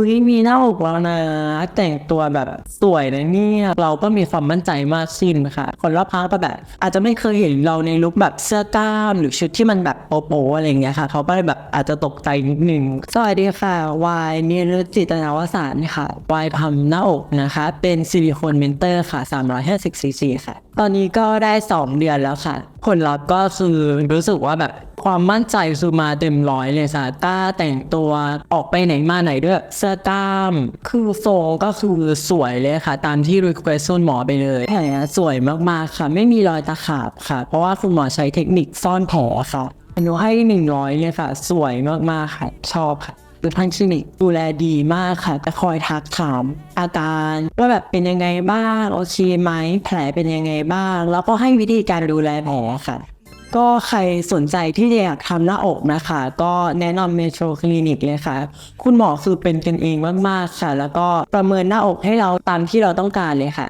อุ้ยมีหน้าอกแล้วนะ แต่งตัวแบบสวยนะเนี่ยเราก็มีความมั่นใจมากขึ้นค่ะ คนรอบข้างก็แบบ อาจจะไม่เคยเห็นเราในลุคแบบเสื้อกล้ามหรือชุดที่มันแบบโป๊ะๆอะไรอย่างเงี้ยค่ะ เขาก็เลยแบบอาจจะตกใจนิดนึงสวัสดีค่ะวายนิรจิตนาวสารค่ะวายทำหน้าอกนะคะ เป็นซิลิโคนเมนเตอร์ค่ะ350ซีซีค่ะ ตอนนี้ก็ได้ 2 เดือนแล้วค่ะ ผลลัพธ์ก็คือรู้สึกว่าแบบความมั่นใจคือมาเต็มร้อยเลยค่ะกล้าแต่งตัวออกไปไหนมาไหนด้วยเสื้อกล้ามคือทรงก็คือสวยเลยค่ะ ตามที่รีเควสหมอไปเลยแผลสวยมากๆค่ะ ไม่มีรอยตะขาบค่ะ เพราะว่าคุณหมอใช้เทคนิคซ่อนแผลค่ะอนุให้หนึ่งร้อยเลยค่ะ สวยมากๆค่ะ ชอบค่ะ คือทางคลินิกดูแลดีมากค่ะจะคอยทักถามอาการว่าแบบเป็นยังไงบ้างโอเคไหมแผลเป็นยังไงบ้าง แล้วก็ให้วิธีการดูแลแผลค่ะ ก็ใครสนใจที่จะอยากทำหน้าอกนะคะ ก็แนะนำเมโทรคลินิกเลยค่ะ คุณหมอคือเป็นกันเองมากๆค่ะ แล้วก็ประเมินหน้าอกให้เราตามที่เราต้องการเลยค่ะ